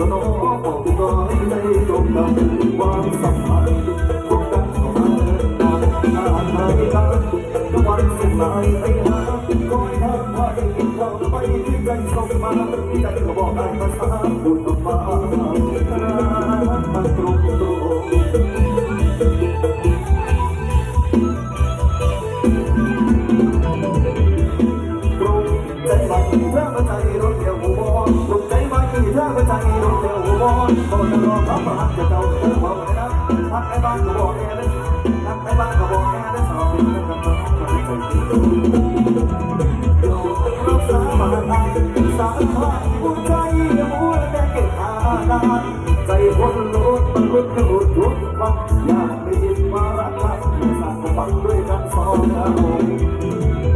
รักเจ้าละน้อบอกตัวในตรงนั้นวางสัมพันธ์พบกันก็มาหน้าหน้าไทยกันทุกวันสิ่งไหนไปหาคอยทำไว้กินเราไปที่ใจส่งมาใจก็บอกได้ภาษาพูดออกมามันตรงตรง มาทางสารพัดหัวใจหัวแต่เก็บอาการใจคนลุกมันลุกขึ้นทุกวันอยากได้ยินว่ารักใครสักฟังด้วยกันสองเรา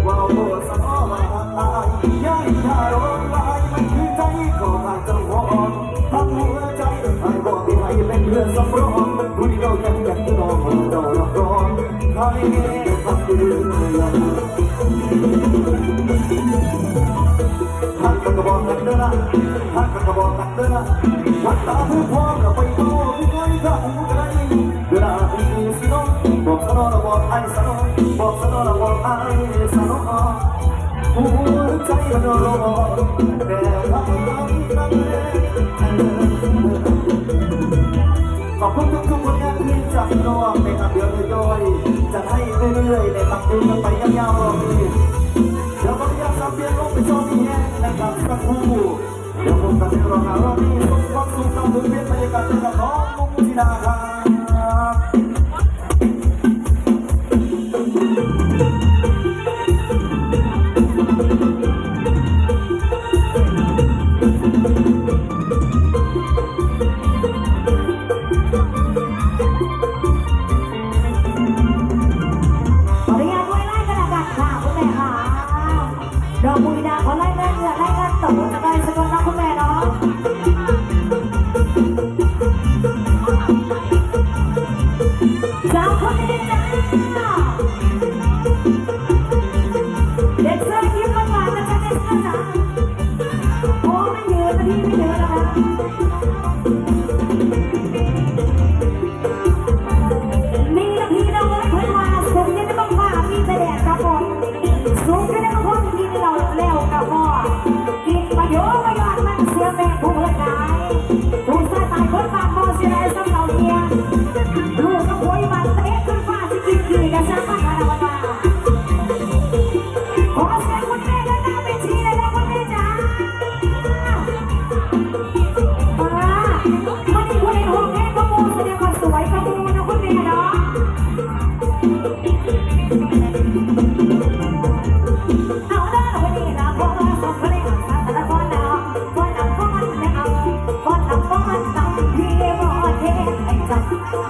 ว่าโอ้สนอมาตายย้ายชาโรงลายมันคือใจก็อาจจะวอนทั้งหัวใจไอ้บอกที่ให้เป็นเพื่อสำรองดูดเรายังอยากจะนอนเรารับรองใครทำดีอย่ นะท่านก็บอกกันเด้อนะวัดตาผู้พร้อมเราไปโตผู้ใกล้พระหูกระไรเวลาอีสิน้องบอกสนอเราบอกไอ้สนอบอกสนอเราบอกไอ้สนอหัวใจมันรอแต่ทำนั้นขอบคุณทุกทุกคนงานที่จับน้องในคำเดียวย่อยจะให้เรื่อยๆในคำเดียว นะครับสักครู่เดี๋ยวผ ดอกบุญดาขอไล่เงินเงินไล่เงินตกจากได้สักคนนะคุณแม่เนาะ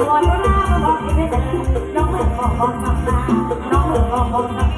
นักก่อนเวบอกที่ไม่ได้น้องเหมือนบอกบอกสำนักน้องเหมือนบอกบอกสำนัก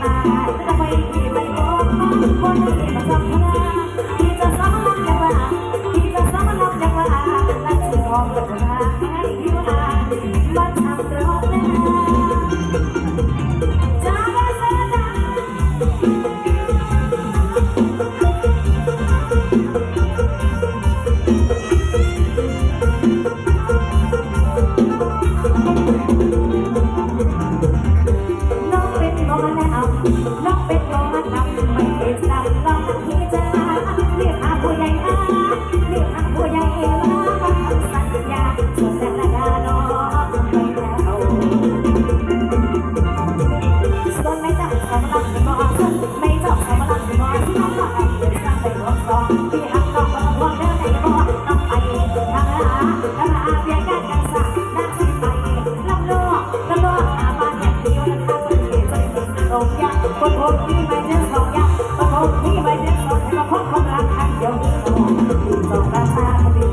ยกสองสิบสองราชาคนดี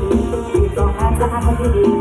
สิบสองราชาคนดี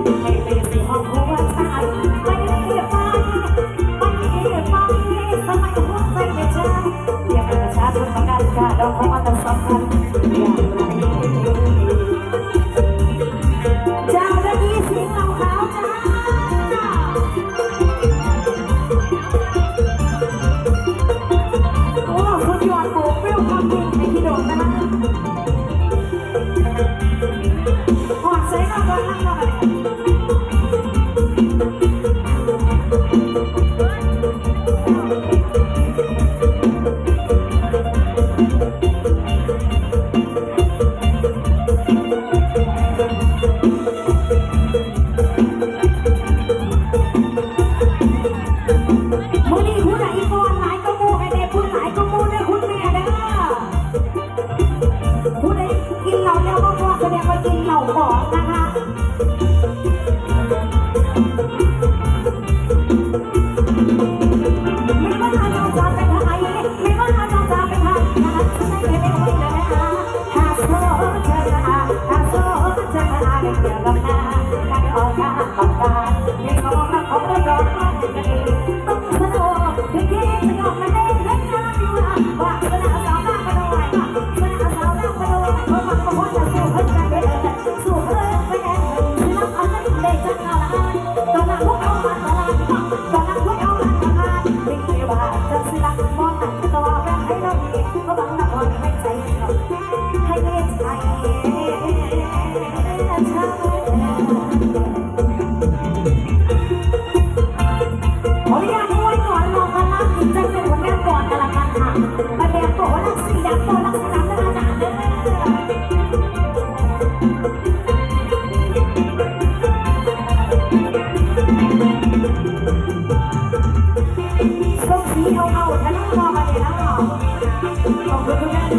ขอบคุณคุณแม่